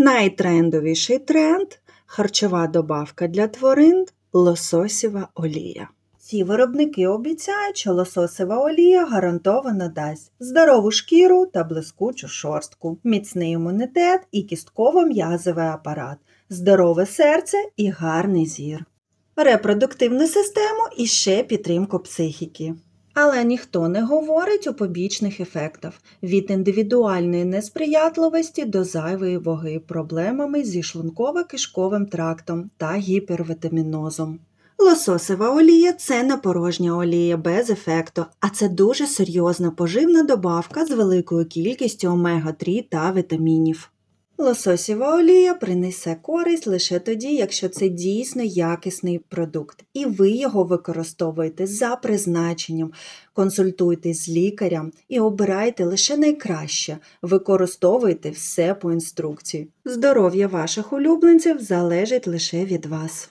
Найтрендовіший тренд харчова добавка для тварин лососєва олія. Ці виробники обіцяють, що лососева олія гарантовано дасть здорову шкіру та блискучу шорстку, міцний імунітет і кістково-м'язовий апарат, здорове серце і гарний зір, репродуктивну систему і ще підтримку психіки. Але ніхто не говорить у побічних ефектах від індивідуальної несприятливості до зайвої ваги, проблемами зі шлунково-кишковим трактом та гіпервітамінозом. Лососева олія це не порожня олія без ефекту, а це дуже серйозна поживна добавка з великою кількістю омега-3 та вітамінів. Лососєва олія принесе користь лише тоді, якщо це дійсно якісний продукт, і ви його використовуєте за призначенням, консультуйтесь з лікарем і обирайте лише найкраще, використовуйте все по інструкції. Здоров'я ваших улюбленців залежить лише від вас.